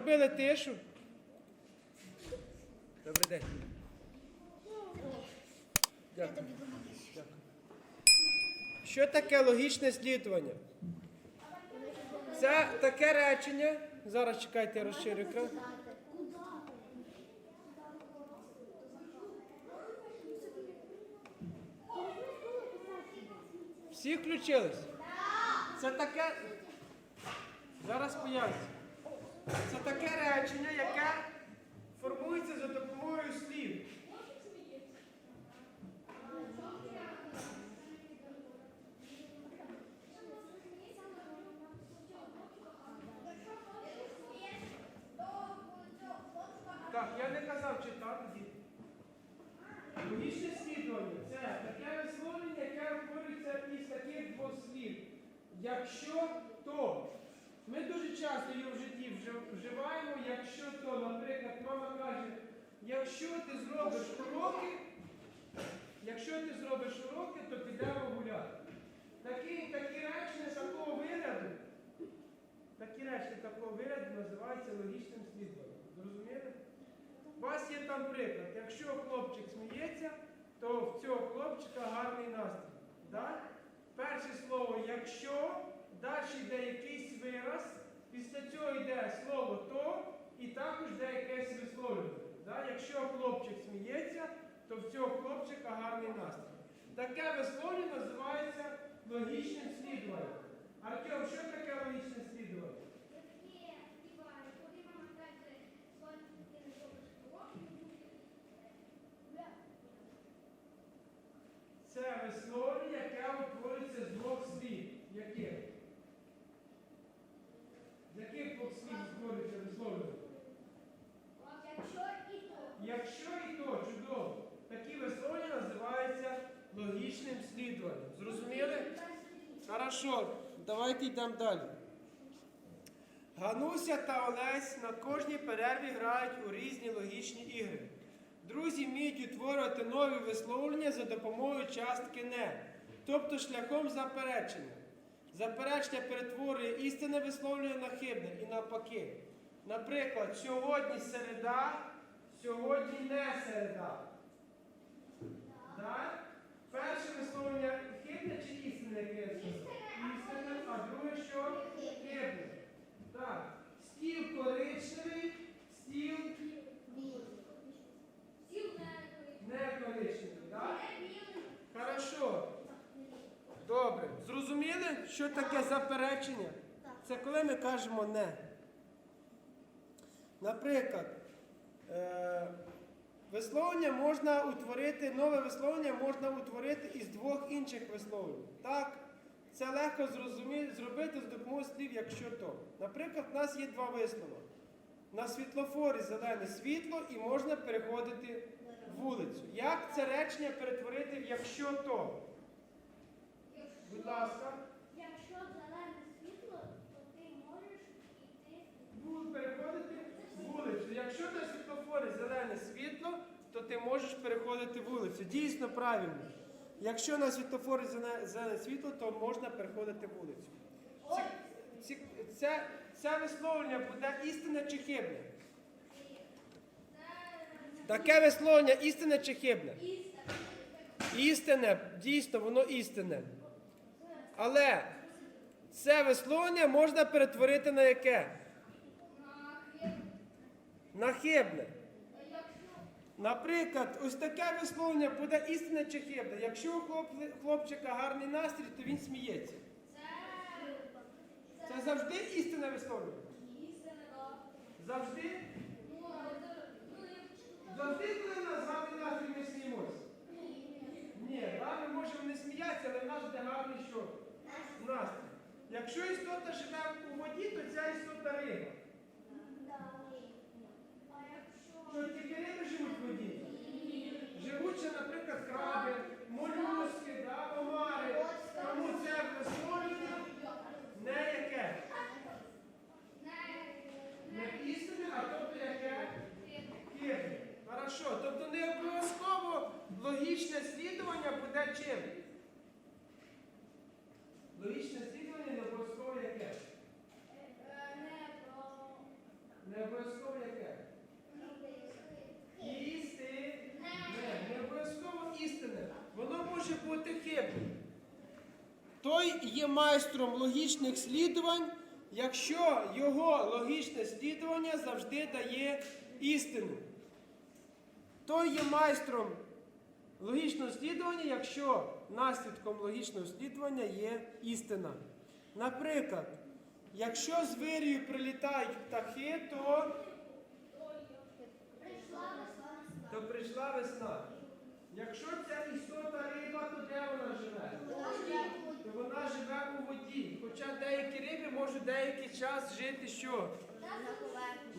Робили тишу. Добрий день. Дякую. Дякую. Що таке логічне слідування? Це таке речення. Зараз чекайте, я розширю екран. Всі включились? Це таке. Зараз поясню. Це таке речення, яке формується за допомогою слів. Так, я не казав читати діти. Логічне слідування це таке висловлення, яке утворюється із таких двох слів. Якщо то. Ми дуже часто його в житті вжив- вживаємо, якщо то, наприклад, мама каже, якщо ти зробиш уроки, якщо ти зробиш уроки, то підемо гуляти. Такі, такі речення такого вигляду, такі речення такого вигляду називаються логічним слідуванням. Зрозуміли? У вас є там приклад. Якщо хлопчик сміється, то в цього хлопчика гарний настрій. Так? Перше слово якщо, далі йде якийсь вираз, після цього йде слово то і також йде якесь висловлювання. Якщо хлопчик сміється, то в цього хлопчика гарний настрій. Таке висловлення називається логічним слідуванням. Артем, що таке логічне слідування? Це висловлення, яке утворюється з двох слів. Яких? З яких двох слів створюється висловлення? Якщо і то, чудово. Такі висловлення називаються логічним слідуванням. Зрозуміли? Хорошо, давайте йдемо далі. Гануся та Олесь на кожній перерві грають у різні логічні ігри. Друзі вміють утворювати нові висловлення за допомогою частки не, тобто шляхом заперечення. Заперечення перетворює істинне висловлення на хибне і навпаки. Наприклад, сьогодні середа, сьогодні не середа. Так? Перше висловлення хибне чи істинне яке? Що? Хибне. Так. Стіл коричневий, стіл не коричневий. Так? Хорошо. Добре. Зрозуміли, що таке заперечення? Це коли ми кажемо не. Наприклад, е, висловлення можна утворити, нове висловлення можна утворити із двох інших висловлень. Так? Це легко зробити з допомогою слів, якщо то. Наприклад, у нас є два вислова. На світлофорі зелене світло і можна переходити вулицю. Як це речення перетворити в якщо то? Будь ласка. Якщо зелене світло, то ти можеш йти. Будуть переходити вулицю. Якщо на світлофорі зелене світло, то ти можеш переходити вулицю. Дійсно правильно. Якщо на світлофорі зелене, світло, то можна переходити вулицю. Ці, це, це висловлення буде істинне чи хибне? Таке висловлення істинне чи хибне? Істинне, дійсно, воно істинне. Але це висловлення можна перетворити на яке? На хибне. Наприклад, ось таке висловлення буде істинне чи хибне. Якщо у хлопчика гарний настрій, то він сміється. Це завжди істинне висловлення. Завжди? Завжди, коли в нас гарний настрій, ми сміємося. Ні, да, ми можемо не сміятися, але в нас буде гарний що? Настрій. Якщо істота живе у воді, то ця істота риба. Що тільки риби живуть в воді? Живуть ще, наприклад, краби, молюски, да, омари. Тому це висловлення не яке. Не істинне, а тобто яке? Хибне. Хорошо. Тобто не обов'язково логічне слідування буде чим? Логічне слідування не обов'язково яке? Не про Не обов'язково той є майстром логічних слідувань, якщо його логічне слідування завжди дає істину. Той є майстром логічного слідування, якщо наслідком логічного слідування є істина. Наприклад, якщо з вирію прилітають птахи, то, то прийшла весна. Якщо ця істота риба, то де вона живе? То вона живе у воді. Хоча деякі риби можуть деякий час жити що?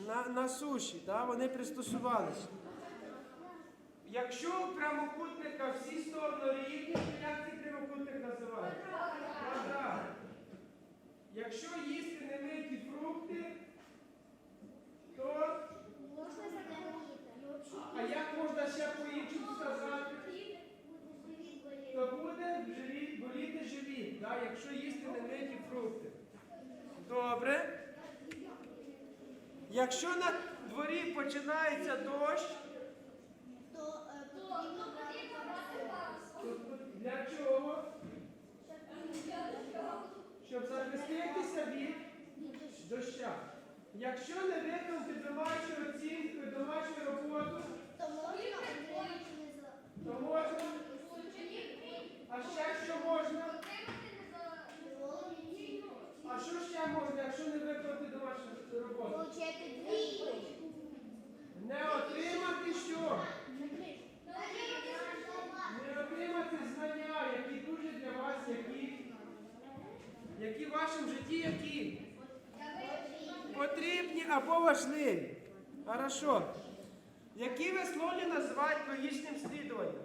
На, на суші, да? вони пристосувалися. Якщо прямокутника всі сторони рівні, то як цей прямокутник називається? Якщо їсти немиті фрукти, то Можна задавити. а як можна ще по-іншому сказати? То буде живіт, боліти живіт, да? якщо їсти немиті фрукти. Добре. Якщо на дворі починається дощ, То е, потрібно брати то для чого? Щоб захиститися від доща. Якщо не виконати домашню оцінку, домашню роботу, То можна то можна. А ще що можна? А що ще можна, якщо не виконати домашню роботу? Не отримати що? Не отримати знання, які дуже для вас, які, які в вашому житті, які потрібні або важливі. Хорошо. Які висловлення називають логічним слідуванням?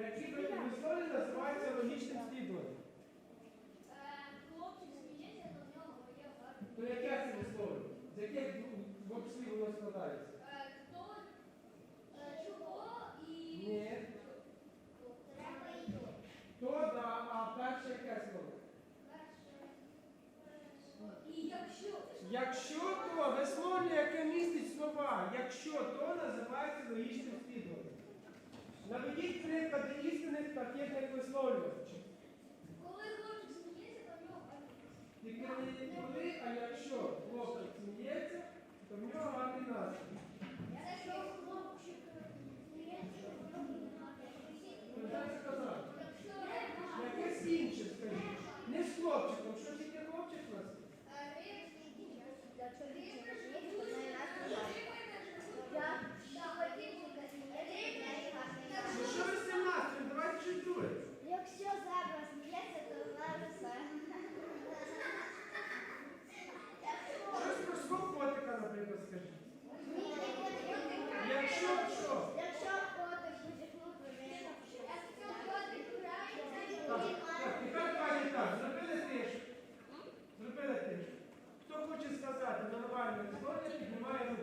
Які висловлення називаються логічним слідуванням? То яке це висловлення? З яких двох слів воно складається? Ні. То да, а перше яке слово? Якщо то висловлення, яке містить слова, якщо то називається логічним слідуванням. Приклади істинних пакетних висловлювань. Тільки не коли, а якщо хлопець сміється, то в нього гарний настрій. То як сказати? Якесь інше скажіть. Не з хлопчиком, що тільки хлопчик у нас? Ну що ви з цим настроєм? Давайте щось друге. Якщо зебра сміється, то вона все. Щось про свого котика, наприклад, скажіть. Якщо що? Якщо котик потягнув Так, так, тепер пані так, зробили тишу. Зробили тишу. Хто хоче сказати нормальна історія піднімає руку.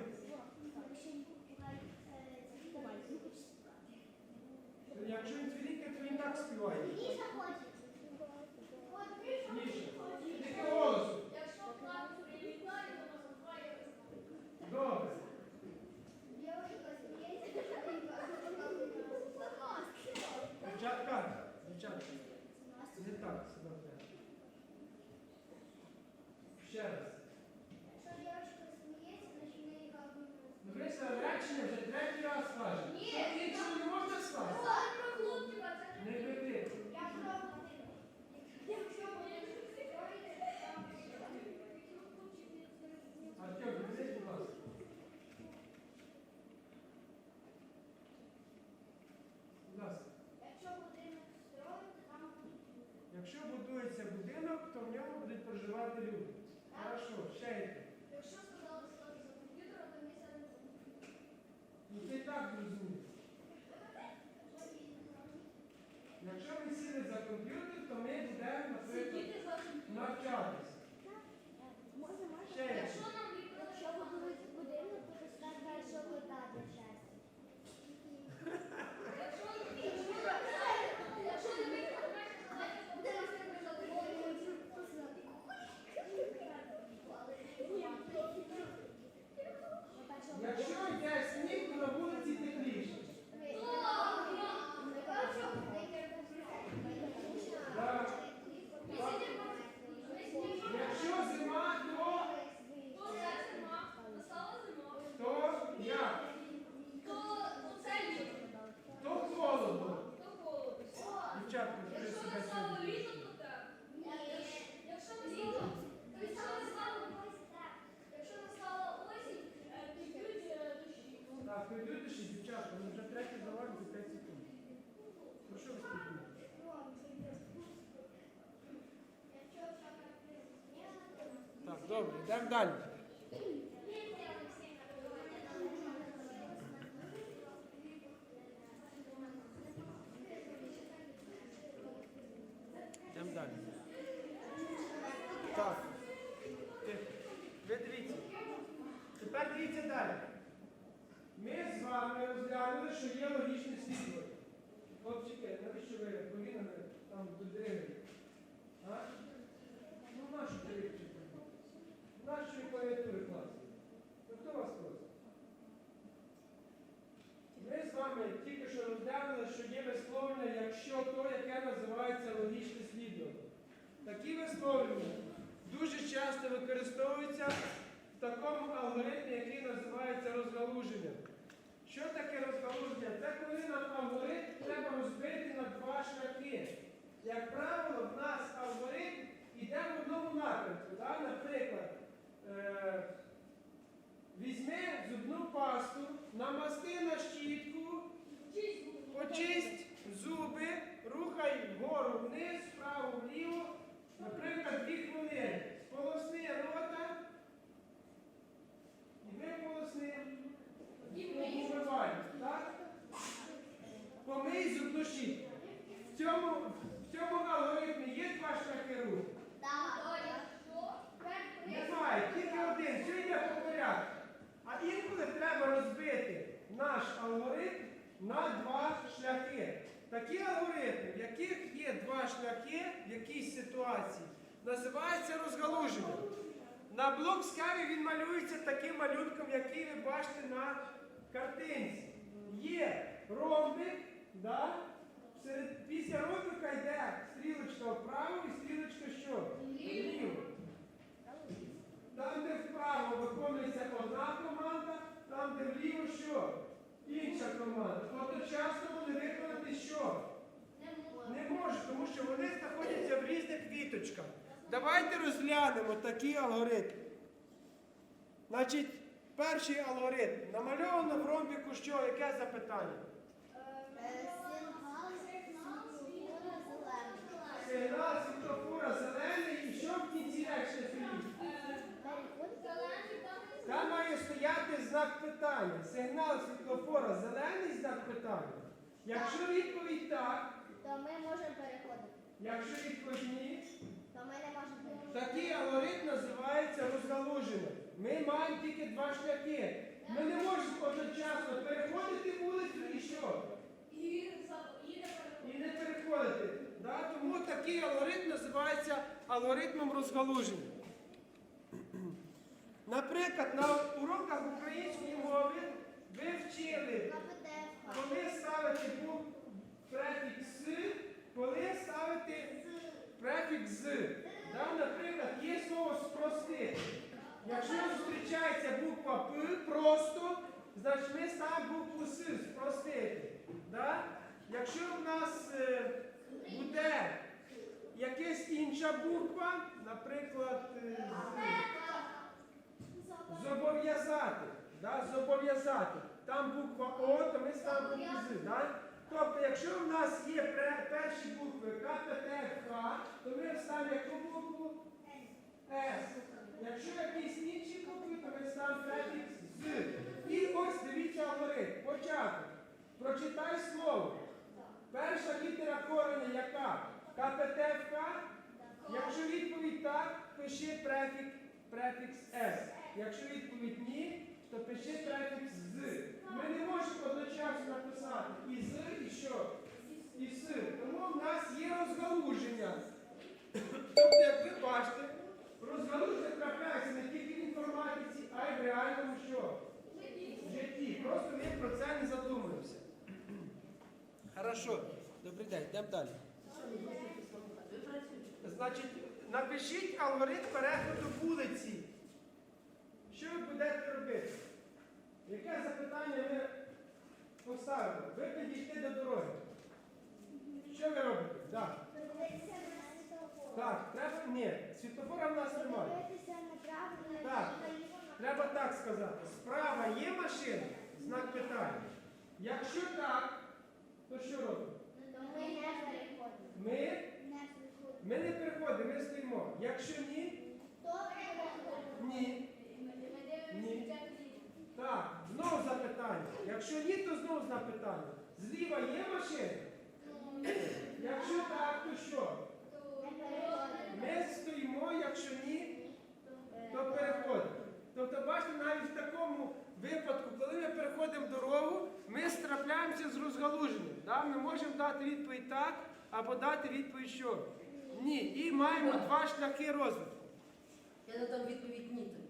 Якщо він цвілінька, то він так співає. Ніше. Тільки голосу. Добре. Дівчатка, дівчатка. Не так, сюди треба. Ще раз. Ну ви це речення вже третій раз кажете. Що іншого не можна сказати? Не веди. Артем, веди, будь ласка. Будь ласка. Якщо будується будинок, то в ньому будуть проживати люди. Хорошо, ще йде. Якщо сказали, що за комп'ютером, то місце не буде. Ну ти так зрозумів. Якщо ми сіли за комп'ютер, то ми будемо, наприклад, навчатися. Ще яке. Якщо будують будинок, то поставь далі вода для щастя. Якщо йде сніг, то на вулиці тепліше. дівчата, ви Якщо себе настало сьогодні. літо, то так. Якщо Літо. настало, якщо настало, якщо настала осінь, е, підуть е, дощі. Так, прийдуть душі, дівчата, ми вже третій завалюємо за 5 секунд. Про що ви спілкуєтесь? Так, добре, йдемо далі. Йдемо далі. Так. Ви дивіться. Тепер дивіться далі. Ми з вами розглянули, що є логічне слідування. Хлопчики, навіщо ви колінами там додивили? А? Ну нашу дивіться. Нашої клавіатури класні. Ну хто вас просить? Ми з вами тільки що розглянули, що є висловлення, якщо то, яке називається логічне слідування. Такі висловлення дуже часто використовуються в такому алгоритмі, який називається розгалуженням. Що таке розгалуження? Це коли нам алгоритм треба розбити на два шляхи. Як правило, в нас алгоритм йде в одному напрямку. Да? Наприклад, е- візьми зубну пасту, намасти на щітку, почисть зуби, рухай вгору вниз, вправо вліво, наприклад, дві хвилини. Сполосни рота і виполосни умивальник, так? Помий зубну щітку. В цьому, в цьому алгоритмі є два шляхи руху? Немає, тільки один, все йде по порядку. А інколи треба розбити наш алгоритм на два шляхи. Такі алгоритми, в яких є два шляхи в якійсь ситуації, називаються розгалуженням. На блок скаві він малюється таким малюнком, який ви бачите на картинці. Є ромбик, да? Серед, після ромбика йде стрілочка вправо і стрілочка що? Вліво. Там, де вправо виконується одна команда, там, де вліво що? Інша команда. Одночасно вони виконати що? Не може, тому що вони знаходяться в різних віточках. Давайте розглянемо такий алгоритм. Значить, перший алгоритм. Намальовано в ромбіку що? Яке запитання? Сигнал світлофора зелений і що в кінці речення стоїть? Там має стояти знак питання. Сигнал світлофора зелений знак питання. Якщо відповідь так, То ми можемо переходити. якщо відповідь ні, То ми не можемо переходити. такий алгоритм називається розгалуженим. Ми маємо тільки два шляхи. Ми не можемо одночасно переходити вулицю і що? І не переходить. І не переходити. Да? Тому такий алгоритм називається алгоритмом розгалуження. Наприклад, на уроках української мови ви вчили, коли ставити префікс «с», коли ставити префікс «з». Да? Наприклад, є слово спростити. Якщо зустрічається буква П просто, значить ми ставимо букву С спростити. Да? Якщо в нас е, буде якась інша буква, наприклад, е, зобов'язати. Да? Зобов'язати. Там буква О, то ми ставимо букву З. Да? Тобто, якщо в нас є перші букви К, П, Т, Х, то ми ставимо яку букву? С. Якщо якісь інші букви, то ми ставимо префікс з. І ось дивіться алгоритм. Початок. Прочитай слово. Перша літера кореня яка? КПТФК? Якщо відповідь так, пиши префікс, префікс С. Якщо відповідь ні, то пиши префікс з. Ми не можемо одночасно написати і з, і що? І с. Тому в нас є розгалуження. Тобто, як ви бачите, розгалуження трапляється не тільки в інформатиці, а й в реальному що? В житті. Просто ми про це не задумуємося. Хорошо. Добрий день, йдемо далі. Значить, напишіть алгоритм переходу вулиці. Що ви будете робити? Яке запитання ви поставили? Ви підійшли до дороги. Що ви робите? Так. Так, треба. Ні, світлофора в нас немає. Так. Треба так сказати. Справа є машина? Знак питання. Якщо так, то що робимо? Ми не переходимо. Ми, Не переходимо. ми не переходимо, ми стоїмо. Якщо ні, Хто переходить? ні. Ми дивимося Ні. Так, знову запитання. Якщо ні, то знову запитання. Зліва є машина? Якщо так, то що? Ми стоїмо, якщо ні, то переходимо. Тобто, бачите, навіть в такому випадку, коли ми переходимо дорогу, ми страпляємося з розгалуженням. Да? Ми можемо дати відповідь так, або дати відповідь що? Ні. І маємо два шляхи розвитку. Я надам відповідь ні тобі.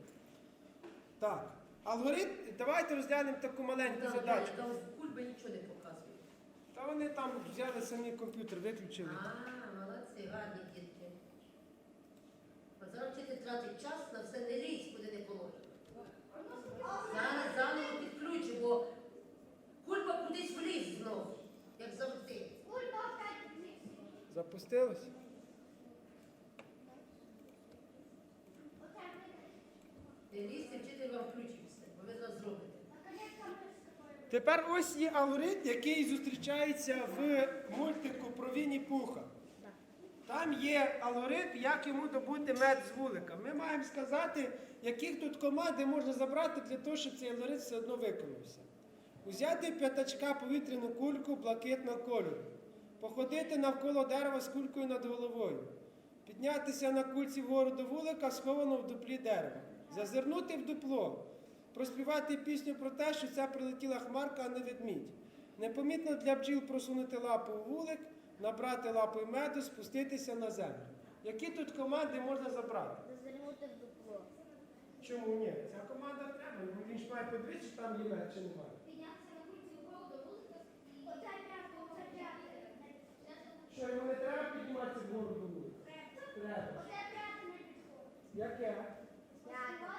Так. Алгоритм, давайте розглянемо таку маленьку задачу. Там кульба нічого не показує. Та вони там взяли самі комп'ютер, виключили. А, молодці, гарні дітки. Зараз вчитель тратить час на все не лізь, куди не положено. Зараз заново підключу, бо кульба кудись вліз знову, як завжди. Кульба опять вниз. Запустилось? Лізьте, вчитель вам бо ви зараз зробите. Тепер ось є алгоритм, який зустрічається в мультику про Вінні Пуха. Там є алгоритм, як йому добути мед з вулика. Ми маємо сказати, яких тут команди можна забрати для того, щоб цей алгоритм все одно виконався. Узяти п'ятачка повітряну кульку блакитного кольору, походити навколо дерева з кулькою над головою, піднятися на кульці вгору до вулика, сховано в дуплі дерева, зазирнути в дупло, проспівати пісню про те, що це прилетіла хмарка, а не ведмідь. Непомітно для бджіл просунути лапу у вулик, набрати лапою меду, спуститися на землю. Які тут команди можна забрати? Зазирнути в дупло. Чому ні? Ця команда треба. Він ж має подивитися, чи там є мед чи немає. Піднятися на кульці вгору до вулика. Що йому не треба підніматися вгору до? Треба. Оце п'ятко не підходить. Яке?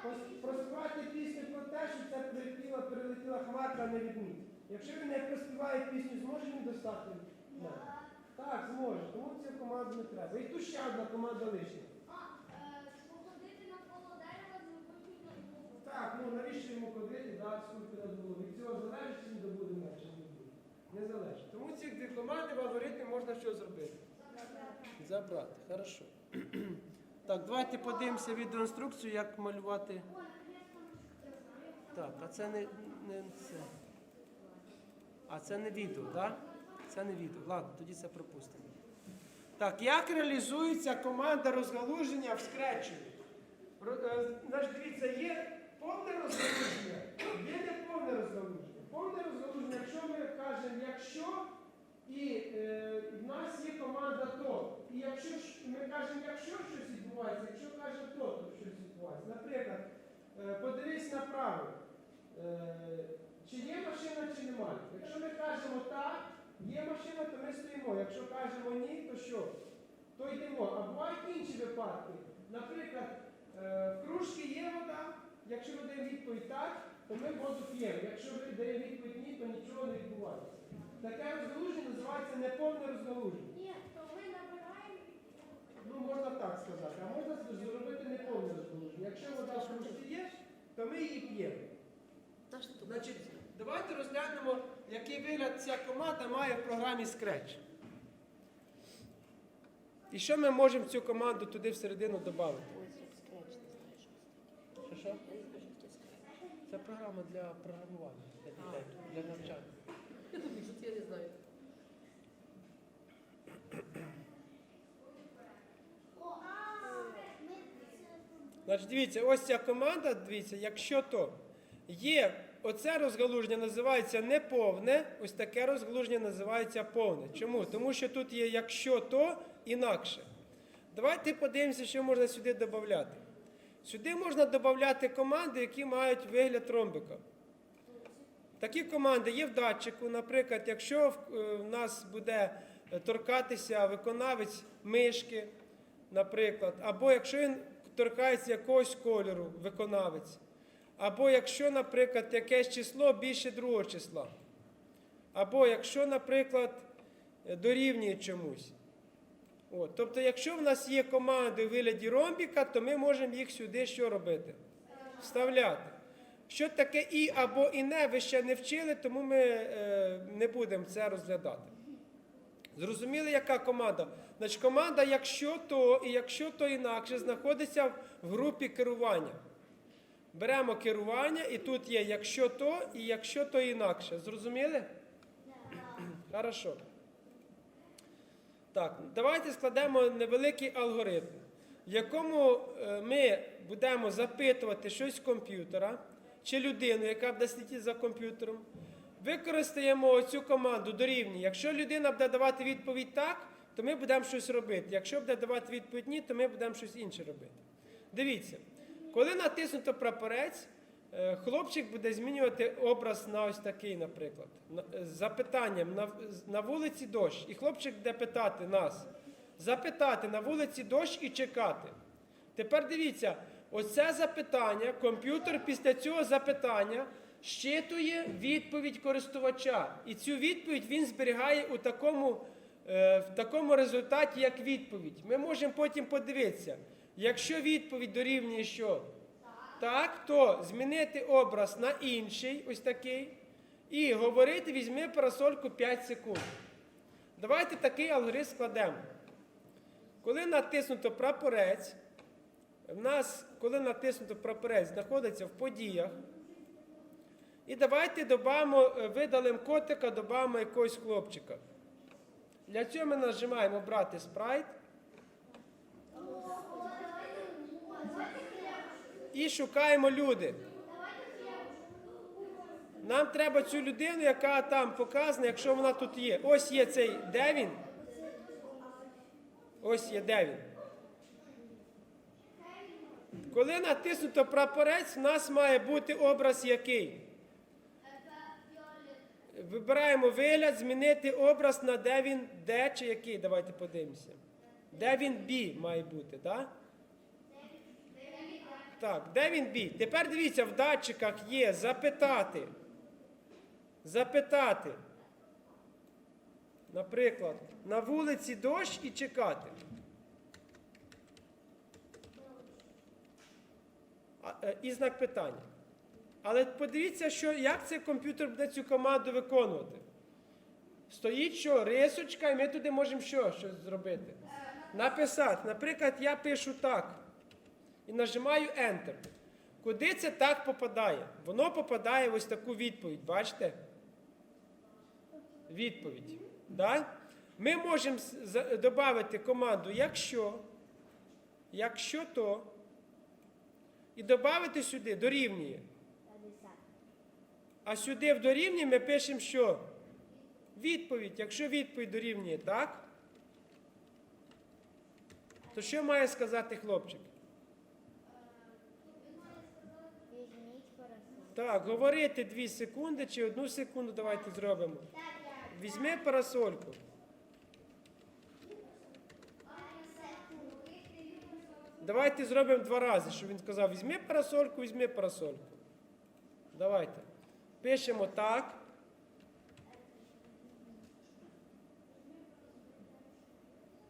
Пос- Проспівати пісню про те, що це прилетіла, перелетіла хмарка, а не відмінь. Якщо він не проспіває пісню, зможе він достати? мед? Так, зможе. Тому цю команду не треба. І тут ще одна команда лишня. А, е, походити навколо дерева з вуликом на голову. Так, ну навіщо йому ходити, да, скільки над голову? Від цього залежить, чи він добуде меч, чи не буде. Не залежить. Тому ці дві команди в алгоритмі можна що зробити? Забрати. Хорошо. Так, давайте подивимося відеоінструкцію, як малювати. Так, а це не, не це. А це не відео, так? Це не відео. Ладно, тоді це пропустимо. Так, як реалізується команда розгалуження в скретчері? Ро- е, Значить, дивіться, є повне розгалуження, є неповне розгалуження. Повне розгалуження, якщо ми кажемо, якщо і е, в нас є команда то. І якщо ми кажемо, якщо щось відбувається, якщо кажемо то, то щось відбувається. Наприклад, е, подивись направо. Е, чи є машина, чи немає. Якщо ми кажемо так, є машина, то ми стоїмо. Якщо кажемо ні, то що? То йдемо. А бувають інші випадки. Наприклад, е, в кружці є вода, якщо ми даємо відповідь так, то ми воду п'ємо. Якщо ми даємо відповідь ні, то нічого не відбувається. Таке розгалуження називається неповне розгалуження. Ні, то ми набираємо. Ну, можна так сказати, а можна зробити неповне розгалуження. Якщо вода в кружці є, то ми її п'ємо. Значить, давайте розглянемо, який вигляд ця команда має в програмі Scratch. І що ми можемо в цю команду туди всередину додати? Що що? Це програма для програмування, для дітей, для навчання. Я тобі що я не знаю. Значить, дивіться, ось ця команда, дивіться, якщо то є оце розгалуження називається неповне, ось таке розгалуження називається повне. Чому? Тому що тут є якщо то інакше. Давайте подивимося, що можна сюди додати. Сюди можна додати команди, які мають вигляд ромбика. Такі команди є в датчику. Наприклад, якщо в, е, нас буде е, торкатися виконавець мишки, наприклад, або якщо він торкається якогось кольору, виконавець, або якщо, наприклад, якесь число більше другого числа, або якщо, наприклад, дорівнює чомусь. От, тобто, якщо в нас є команди у вигляді ромбіка, то ми можемо їх сюди що робити? Вставляти. Що таке і або і не, ви ще не вчили, тому ми е, не будемо це розглядати. Зрозуміли, яка команда? Значить, команда, якщо то і якщо то інакше, знаходиться в групі керування. Беремо керування, і тут є якщо то і якщо то інакше. Зрозуміли? Хорошо. Так, давайте складемо невеликий алгоритм, в якому е, ми будемо запитувати щось з комп'ютера чи людину, яка буде сидіти за комп'ютером. Використаємо цю команду дорівнює. Якщо людина буде давати відповідь так, то ми будемо щось робити. Якщо буде давати відповідь ні, то ми будемо щось інше робити. Дивіться, коли натиснуто прапорець, хлопчик буде змінювати образ на ось такий, наприклад, на- з запитанням на, на вулиці дощ. І хлопчик буде питати нас, запитати на вулиці дощ і чекати. Тепер дивіться, оце запитання, комп'ютер після цього запитання щитує відповідь користувача. І цю відповідь він зберігає у такому, е, в такому результаті, як відповідь. Ми можемо потім подивитися. Якщо відповідь дорівнює що? Так, то змінити образ на інший, ось такий, і говорити, візьми парасольку 5 секунд. Давайте такий алгоритм складемо. Коли натиснуто прапорець, в нас, коли натиснуто прапорець, знаходиться в подіях. І давайте додамо, е, видалимо котика, додамо якогось хлопчика. Для цього ми нажимаємо брати спрайт. І шукаємо люди. Нам треба цю людину, яка там показана, якщо вона тут є. Ось є цей де він. Ось є де він. Коли натиснуто прапорець, в нас має бути образ який? Вибираємо вигляд, змінити образ на де він, де чи який. Давайте подивимося. Де він бі має бути, так? Так, де він бі? Тепер дивіться, в датчиках є запитати. Запитати. Наприклад, на вулиці дощ і чекати. Е, І знак питання. Але подивіться, що, як цей комп'ютер буде цю команду виконувати. Стоїть що? Рисочка, і ми туди можемо що щось зробити? Написати. Наприклад, я пишу так. І нажимаю Enter. Куди це так попадає? Воно попадає в ось таку відповідь. Бачите? Відповідь. Да? Ми можемо додати команду якщо, якщо то, і додати сюди дорівнює. А сюди в дорівнює ми пишемо що? Відповідь. Якщо відповідь дорівнює так, то що має сказати хлопчик? Так, говорити 2 секунди чи одну секунду давайте зробимо. Візьми парасольку. Давайте зробимо два рази, щоб він сказав: візьми парасольку, візьми парасольку. Давайте. Пишемо так.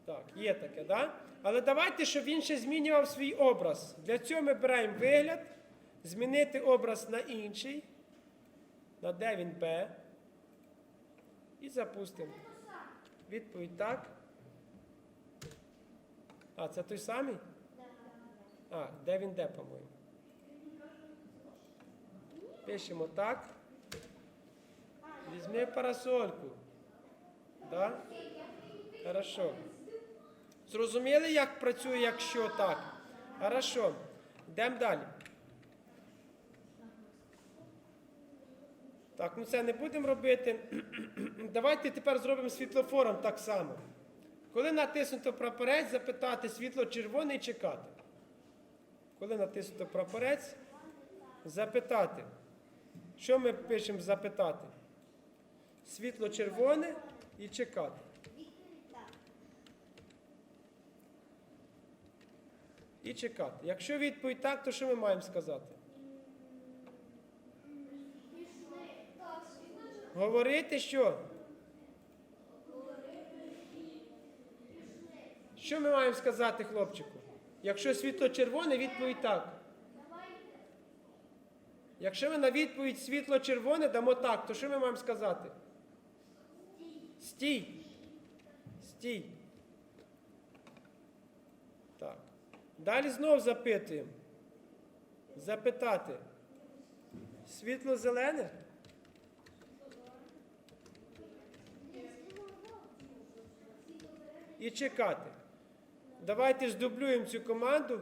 Так, є таке, так? Да? Але давайте, щоб він ще змінював свій образ. Для цього ми беремо вигляд, змінити образ на інший, на де він Б. І запустимо. Відповідь так. А, це той самий? А, де він де, по-моєму. Пишемо так. Візьми парасольку. Да? Хорошо. Зрозуміли, як працює, якщо так? Хорошо. Йдемо далі. Так, ну це не будемо робити. Давайте тепер зробимо світлофором так само. Коли натиснуто прапорець, запитати світло червоне і чекати. Коли натиснуто прапорець, запитати. Що ми пишемо запитати? Світло червоне і чекати. І чекати. Якщо відповідь так, то що ми маємо сказати? Говорити що? Що ми маємо сказати хлопчику? Якщо світло червоне, відповідь так. Якщо ми на відповідь світло червоне дамо так, то що ми маємо сказати? Стій. Стій. Так. Далі знов запитуємо. Запитати. Світло зелене? І чекати. Давайте здублюємо цю команду.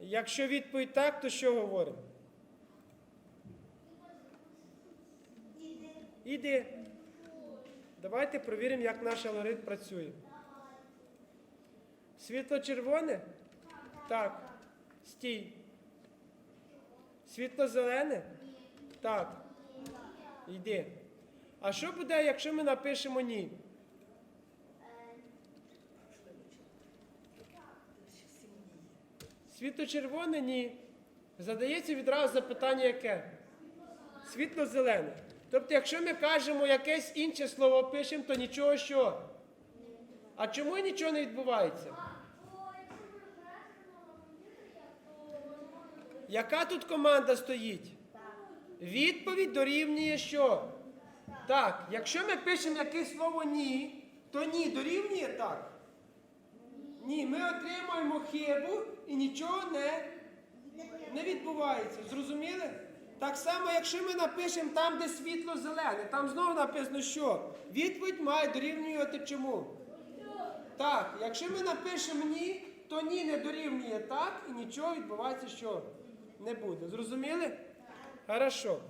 Якщо відповідь так, то що говоримо? Іди. Давайте провіримо, як наш алгоритм працює. Світло червоне? Так. Стій. Світло зелене? Так. Йди. А що буде, якщо ми напишемо ні? Світло червоне ні. Задається відразу запитання яке? Світло зелене. Тобто, якщо ми кажемо якесь інше слово пишемо, то нічого що? А чому нічого не відбувається? Яка тут команда стоїть? Відповідь дорівнює що? Так, якщо ми пишемо якесь слово ні, то ні дорівнює так. Ні, ми отримуємо хибу і нічого не, не відбувається. Зрозуміли? Так само, якщо ми напишемо там, де світло зелене, там знову написано, що відповідь має дорівнювати чому? Так, якщо ми напишемо ні, то ні не дорівнює так і нічого відбувається, що не буде. Зрозуміли? Хорошо.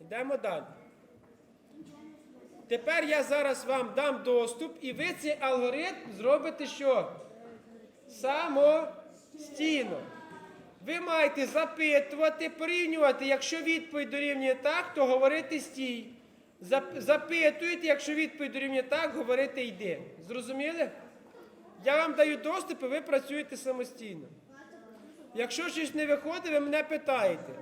Йдемо далі. Тепер я зараз вам дам доступ, і ви цей алгоритм зробите що? Самостійно. Ви маєте запитувати, порівнювати. Якщо відповідь дорівнює так, то говорити стій. Запитуєте, якщо відповідь дорівнює так, говорити йди. Зрозуміли? Я вам даю доступ, і ви працюєте самостійно. Якщо щось не виходить, ви мене питаєте.